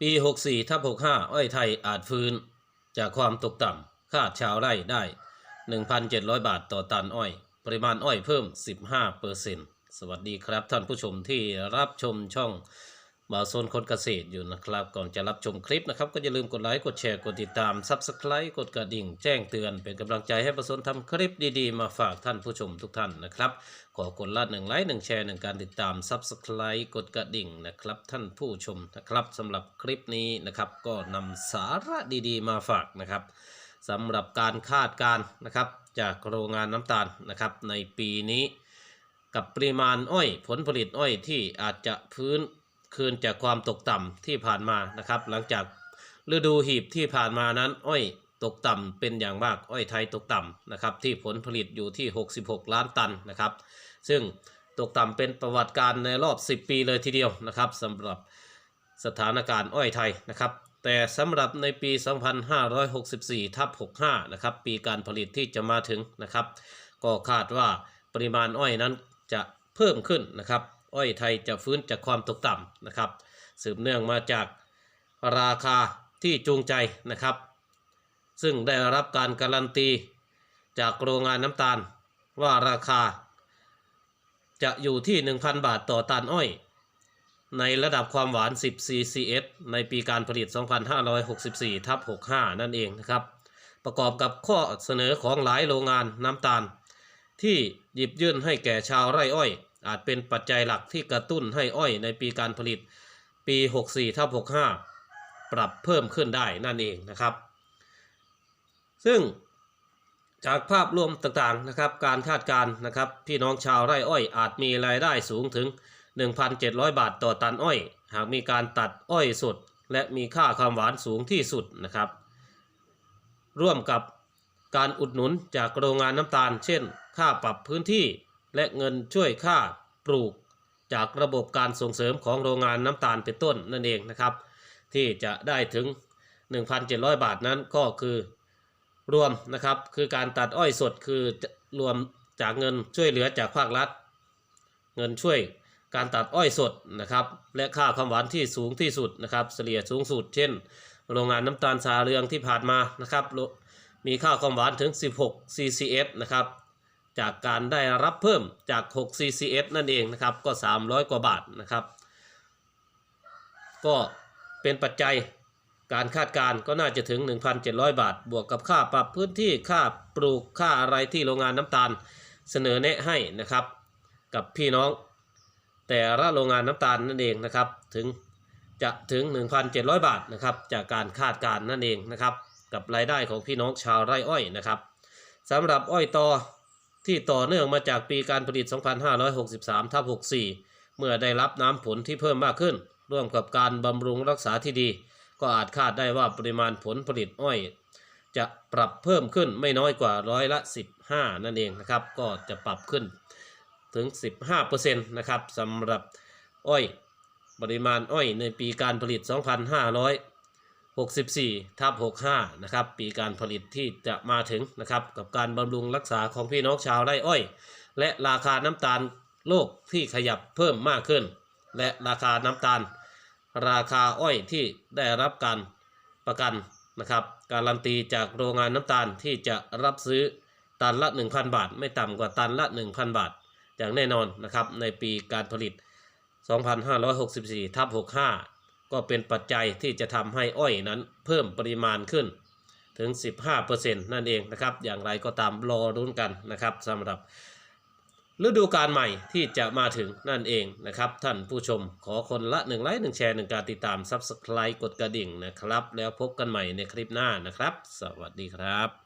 ปี 64ทับ65 อ้อยไทยอาจฟื้น จากความตกต่ำคาดชาวไร่ได้ 1,700 บาทต่อตันอ้อย ปริมาณอ้อยเพิ่ม 15เปอร์เซ็นต์สวัสดีครับท่านผู้ชมที่รับชมช่อง บ่าโซนคนเกษตรอยู่นะครับ ก่อนจะรับชมคลิปนะครับ ก็อย่าลืมกดไลค์ กดแชร์ กดติดตาม Subscribe กดกระดิ่ง แจ้งเตือน เป็นกำลังใจให้บ่าโซนทำคลิปดีๆ มาฝากท่านผู้ชมทุกท่านนะครับ ขอกดละหนึ่งไลค์หนึ่งแชร์หนึ่งการติดตาม Subscribe กดกระดิ่งนะครับ ท่านผู้ชมนะครับสำหรับคลิปนี้นะครับ ก็นำสาระดีๆ มาฝากนะครับสำหรับการคาดการณ์นะครับ จากโรงงานน้ำตาลนะครับ ในปีนี้ กับปริมาณอ้อย ผลผลิตอ้อยที่อาจจะพื้น คืนจากความตกต่ำที่ผ่านมานะครับ หลังจากฤดูหีบที่ผ่านมานั้น อ้อยตกต่ำเป็นอย่างมากอ้อยไทยตกต่ำนะครับ ที่ผลผลิตอยู่ที่ 66 ล้านตันนะครับ ซึ่งตกต่ำเป็นประวัติการในรอบ 10 ปีเลยทีเดียวนะครับสำหรับสถานการณ์อ้อยไทยนะครับ แต่สำหรับในปี 2564 ทับ 65 นะครับ ปีการผลิตที่จะมาถึงนะครับ ก็คาดว่าปริมาณอ้อยนั้นจะเพิ่มขึ้นนะครับ อ้อยไทยจะฟื้นจากความตกต่ำนะครับ สืบเนื่องมาจากราคาที่จูงใจนะครับ ซึ่งได้รับการการันตี จากโรงงานน้ำตาลว่าราคา จะอยู่ที่ 1,000 บาทต่อตันอ้อย ในระดับความหวาน 10 CCS ในปีการผลิต 2564ทับ65 นั่นเองนะครับ ประกอบกับข้อเสนอของหลายโรงงานน้ำตาล ที่หยิบยื่นให้แก่ชาวไร่อ้อย อาจเป็นปัจจัยหลักที่กระตุ้นให้อ้อยในปีการผลิตปี 64ทับ65 ปรับเพิ่มขึ้นได้นั่นเองนะครับ ซึ่งจากภาพรวมต่างๆนะครับ การคาดการณ์นะครับพี่น้องชาวไร่อ้อยอาจมีรายได้สูงถึง 1,700 บาทต่อตันอ้อย หากมีการตัดอ้อยสดและมีค่าความหวานสูงที่สุดนะครับ ร่วมกับการอุดหนุนจากโรงงานน้ำตาล เช่น ค่าปรับพื้นที่ และเงินช่วยค่าปลูกจากระบบการส่งเสริมของโรงงานน้ำตาลเป็นต้นนั่นเองนะครับ ที่จะได้ถึง 1,700 บาทนั้นก็คือรวมนะครับคือการตัดอ้อยสดคือรวมจากเงินช่วยเหลือจากภาครัฐ เงินช่วยการตัดอ้อยสดนะครับและค่าความหวานที่สูงที่สุดนะครับเฉลี่ยสูงสุดเช่น โรงงานน้ำตาลสาเรืองที่ผ่านมานะครับมีค่าความหวานถึง 16 CCS นะครับ จากการได้รับเพิ่มจาก 6 CCS นั่นเองนะครับ ก็ 300 กว่าบาทนะครับ ก็เป็นปัจจัยการคาดการก็น่าจะถึง 1,700 บาท บวกกับค่าปรับพื้นที่ค่าปลูกค่าอะไรที่โรงงานน้ำตาลเสนอแนะให้นะครับ กับพี่น้อง แต่ละโรงงานน้ำตาลนั่นเองนะครับถึงจะถึง 1,700 บาทนะครับจากการคาดการนั่นเองนะครับ กับรายได้ของพี่น้องชาวไร่อ้อยนะครับสำหรับอ้อยตอ ที่ต่อเนื่องมาจากปีการผลิต 2563ทับ64 เมื่อได้รับน้ำผลที่เพิ่มมากขึ้น ร่วมกับการบำรุงรักษาที่ดี ก็อาจคาดได้ว่าปริมาณผลผลิตอ้อย จะปรับเพิ่มขึ้นไม่น้อยกว่าร้อยละ 15 นั่นเองนะครับ ก็จะปรับขึ้นถึง 15%นะครับสำหรับอ้อย ปริมาณอ้อยในปีการผลิต 64ทับ65นะครับปีการผลิตที่จะมาถึงนะครับกับการบำรุงรักษาของพี่น้องชาวไร่อ้อย และราคาน้ำตาลโลกที่ขยับเพิ่มมากขึ้น และราคาน้ำตาล ราคาอ้อยที่ได้รับการประกันนะครับการันตีจากโรงงานน้ำตาลที่จะรับซื้อตันละ 1,000 บาท ไม่ต่ำกว่าตันละ 1,000 บาท อย่างแน่นอนนะครับในปีการผลิต 2564ทับ65 ก็เป็นปัจจัยที่จะทำให้อ้อยนั้นเพิ่มปริมาณขึ้นถึง 15%นั่นเองนะครับ อย่างไรก็ตามรอรุ้นกันนะครับสำหรับฤดูกาลใหม่ที่จะมาถึงนั่นเองนะครับ ท่านผู้ชมขอคนละ 1 ไลค์ 1 แชร์ 1 การติดตาม Subscribe กดกระดิ่งนะครับ แล้วพบกันใหม่ในคลิปหน้านะครับ สวัสดีครับ